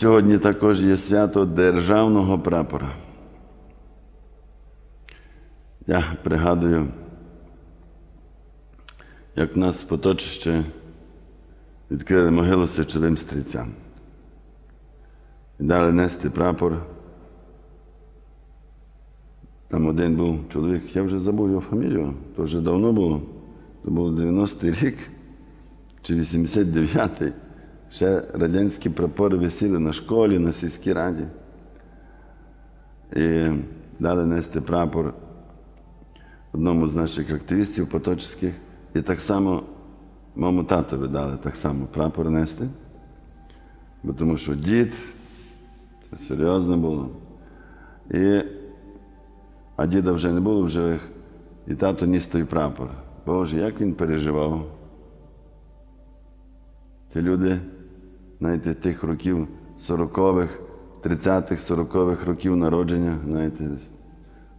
Сьогодні також є свято державного прапора. Я пригадую, як нас Поточище відкрили могилу сечовим стрільцям. І дали нести прапор. Там один був чоловік, я вже забув його фамілію, то вже давно було. То був 90-й рік чи 89-й. Ще радянські прапори висіли на школі, на сільській раді. І дали нести прапор одному з наших активістів поточських. І так само моєму татові дали так само прапор нести. Бо тому що дід, це серйозно було. І, а діда вже не було в живих, і тато ніс той прапор. Боже, як він переживав. Ті люди, знаєте, тих років 40-х, 30-х, 40-х років народження, знаєте,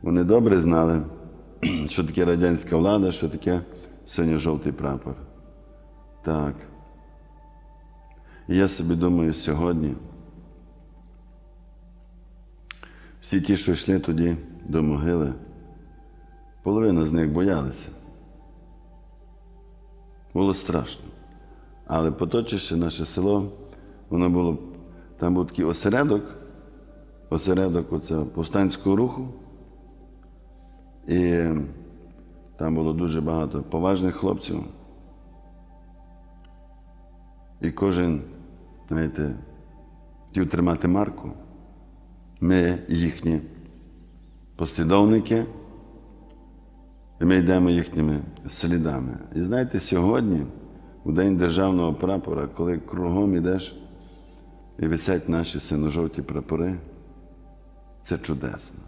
вони добре знали, що таке радянська влада, що таке синьо-жовтий прапор. Так. І я собі думаю, сьогодні всі ті, що йшли тоді до могили, половина з них боялися. Було страшно. Але поточище наше село, воно було, там був такий осередок, осередок оцього повстанського руху. І там було дуже багато поважних хлопців. І кожен, знаєте, хотів тримати марку. Ми їхні послідовники, і ми йдемо їхніми слідами. І знаєте, сьогодні, у День державного прапора, коли кругом йдеш і висять наші синьо-жовті прапори, це чудесно.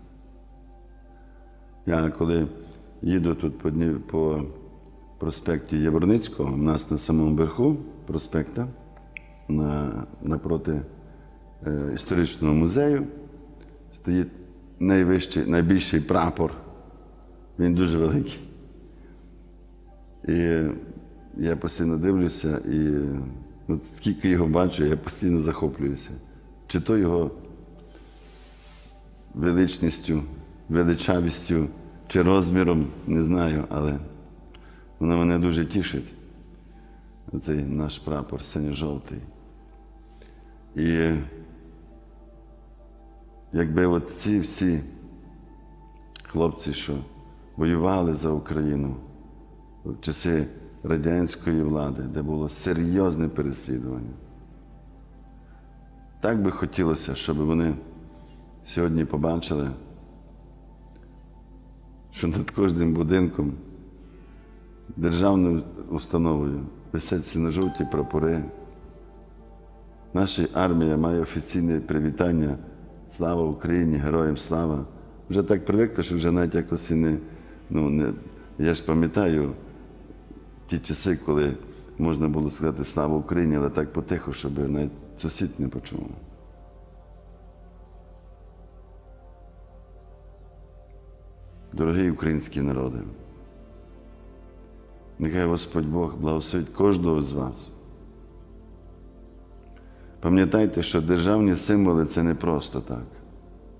Я коли їду тут по, по проспекті Яворницького, у нас на самому верху проспекта, на, напроти е, історичного музею, стоїть найвищий, найбільший прапор. Він дуже великий. І я постійно дивлюся, і от скільки його бачу, я постійно захоплююся. Чи то його величністю, величавістю, чи розміром, не знаю, але воно мене дуже тішить. Цей наш прапор синьо-жовтий. І якби от ці всі хлопці, що воювали за Україну в часи радянської влади, де було серйозне переслідування. Так би хотілося, щоб вони сьогодні побачили, що над кожним будинком, державною установою висять синьо-жовті прапори. Наша армія має офіційне привітання. Слава Україні, героям слава. Вже так привикли, що вже навіть якось і не. Ну, не я ж пам'ятаю ті часи, коли можна було сказати слава Україні, але так потихо, щоб навіть сусід не почув. Дорогий український народи, нехай Господь Бог благословить кожного з вас. Пам'ятайте, що державні символи це не просто так.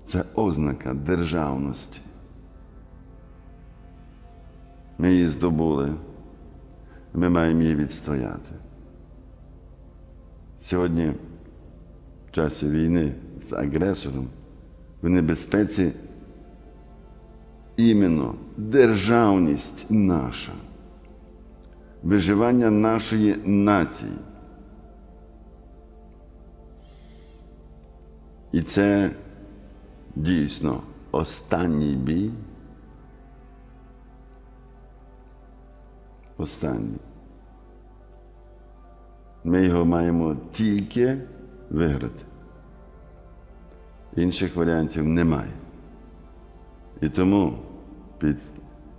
Це ознака державності. Ми її здобули, ми маємо її відстояти. Сьогодні, в часі війни з агресором, в небезпеці іменно державність наша, виживання нашої нації. І це дійсно останній бій. Останній. Ми його маємо тільки виграти. Інших варіантів немає. І тому під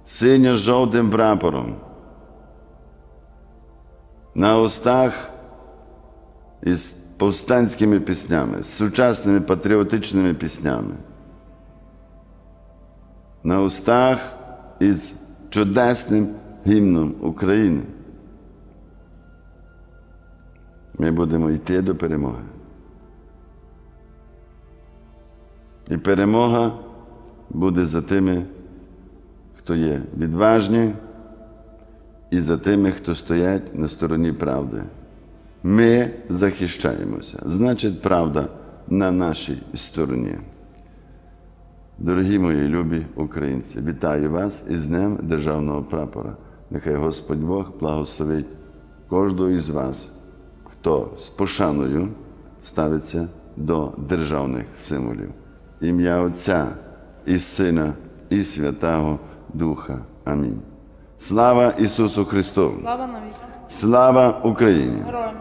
синьо-жовтим прапором на устах із повстанськими піснями, з сучасними патріотичними піснями. На устах із чудесним гімном України. Ми будемо йти до перемоги. І перемога буде за тими, хто є відважні, і за тими, хто стоять на стороні правди. Ми захищаємося. Значить, правда на нашій стороні. Дорогі мої любі українці, вітаю вас із Днем Державного прапора. Нехай Господь Бог благословить кожного із вас, хто з пошаною ставиться до державних символів. Ім'я Отця і Сина, і Святого Духа. Амінь. Слава Ісусу Христу! Слава навіки! Слава Україні! Героям!